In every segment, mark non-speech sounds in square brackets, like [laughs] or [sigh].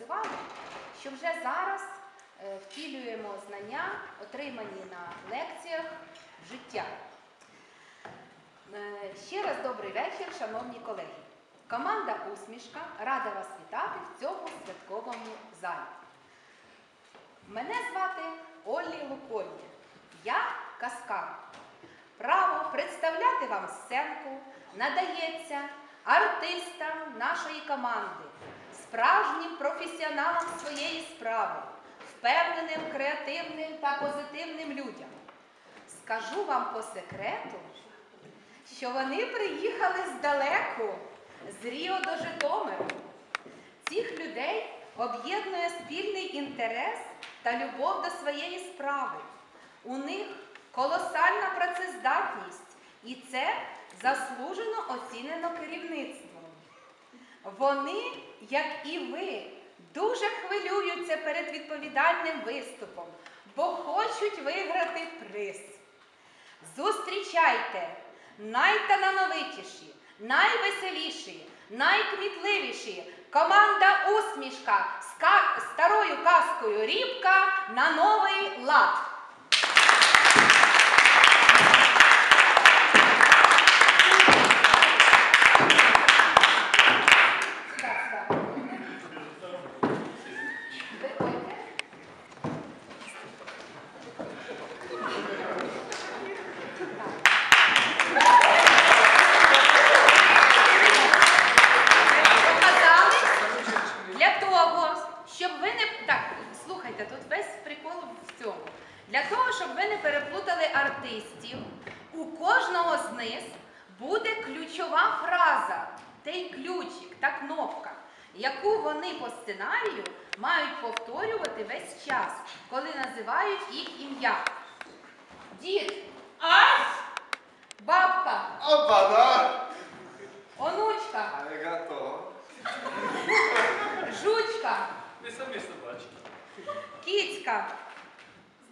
працювали, що вже зараз е, втілюємо знання, отримані на лекціях життя. Е, Ще раз добрий вечір, шановні колеги. Команда Усмішка рада вас вітати в цьому святковому залі. Мене звати Оллі Лукольні. Я Каскар. Право представляти вам сценку надається артистам нашої команди, справжнім професіоналам своєї справи, впевненим, креативним та позитивним людям. Скажу вам по секрету, що вони приїхали здалеку, з Ріо до Житомиру. Цих людей об'єднує спільний інтерес та любов до своєї справи. У них колосальна працездатність, і це заслужено оцінено керівництвом. Вони, як і ви, дуже хвилюються перед відповідальним виступом, бо хочуть виграти приз. Зустрічайте найталановитіші, найвеселіші, найкмітливіші команда усмішка з старою казкою Рібка на новий лад. Фраза, той ключик та кнопка, яку вони по сценарію мають повторювати весь час, коли називають їх ім'я. Дід, Ась! бабка, Опа-на! онучка, Arigato. жучка, Ви самі собачки. кіцька,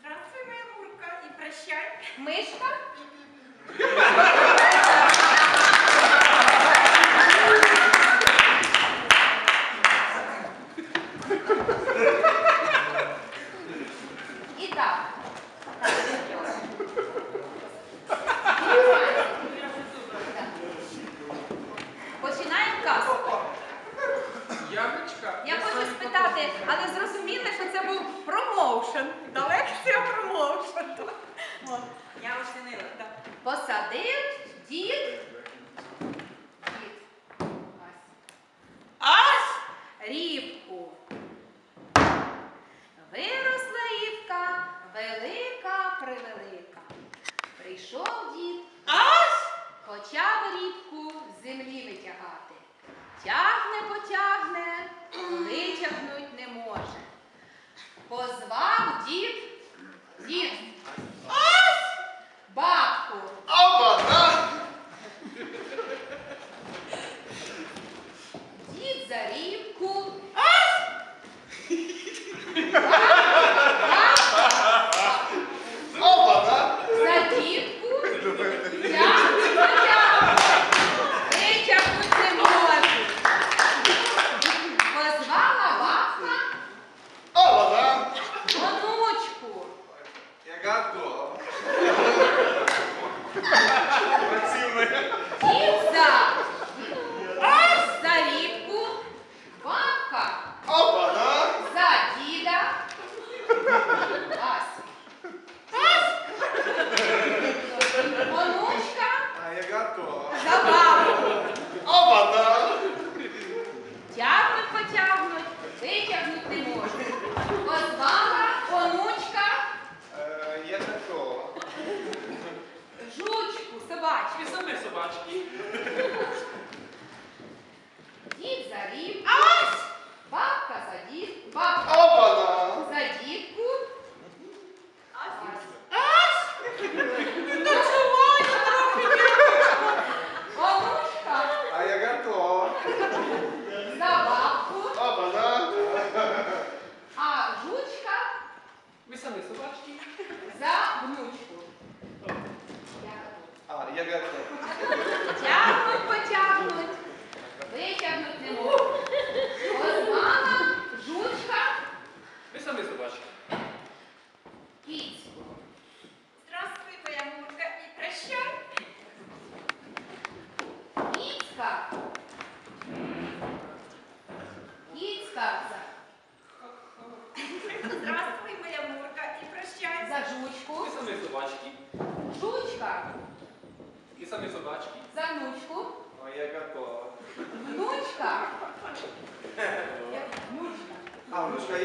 Здравствуй, моя Мурка, і прощай. мишка. [laughs] От. Я оцінила, так. Посадив дід. Дід. Ась. Ась! Рівку. Виросла рівка, велика превелика. Прийшов дід, Ась! почав рібку з землі витягати. Тягне, потягне, витягнуть не може. Позвав дід, дід, Потягнути. Тягнуть, потягнуть. Витягнуть не можуть. Ось мама, жучка. Ви самі собачки. Кіць. Здравствуй, моя мурка, і прощай. Кіцька. І самі собачки. За внучку. О, я готова. Внучка. Я- Внучка. А, внучка,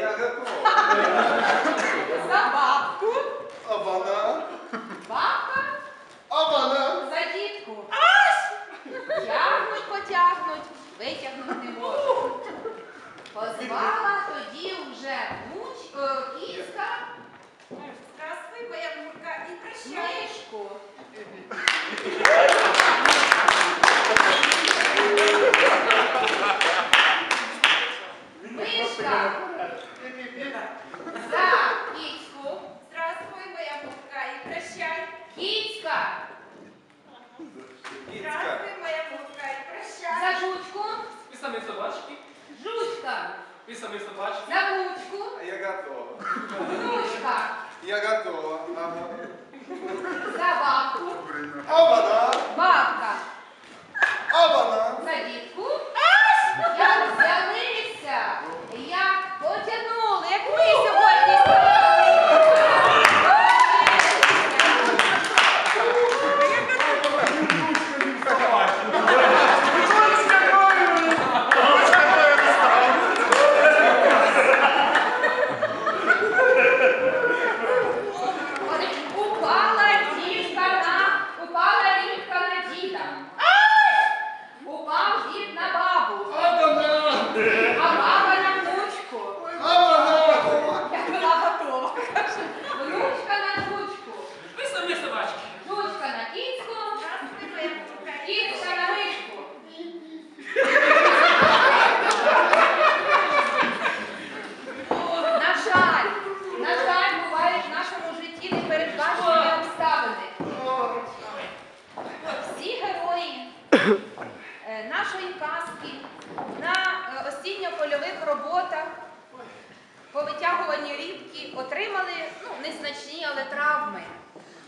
рібки отримали ну, незначні, але травми.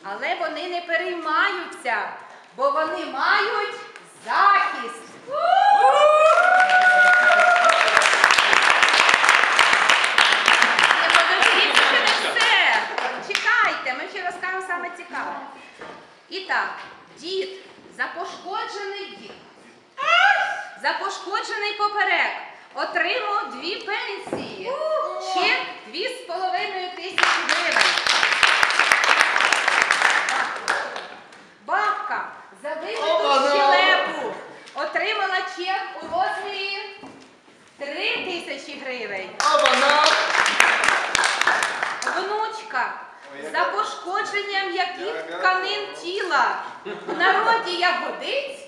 Але вони не переймаються, бо вони мають захист. Не подождіть, ще не. Чекайте, ми ще розкажемо саме цікаве. І так, дід, за пошкоджений дід, за пошкоджений поперек отримав дві пенсії. Чек дві з половиною тисячі гривень. Бабка за вибиту щелепу отримала чек у розмірі три тисячі гривень. Обана. Внучка за пошкодження м'яких тканин тіла в народі ягодиць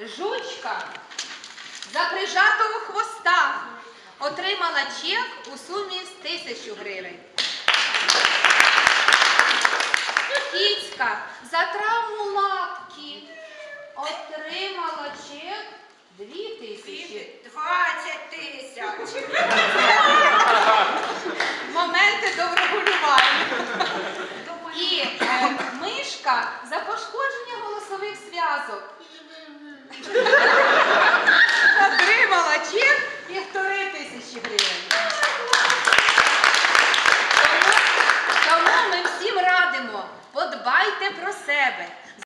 Жучка за прижатого хвоста отримала чек у сумі з тисячу гривень. Кіцька за травму лапки отримала чек дві тисячі. Двадцять тисяч. Моменти до врегулювання.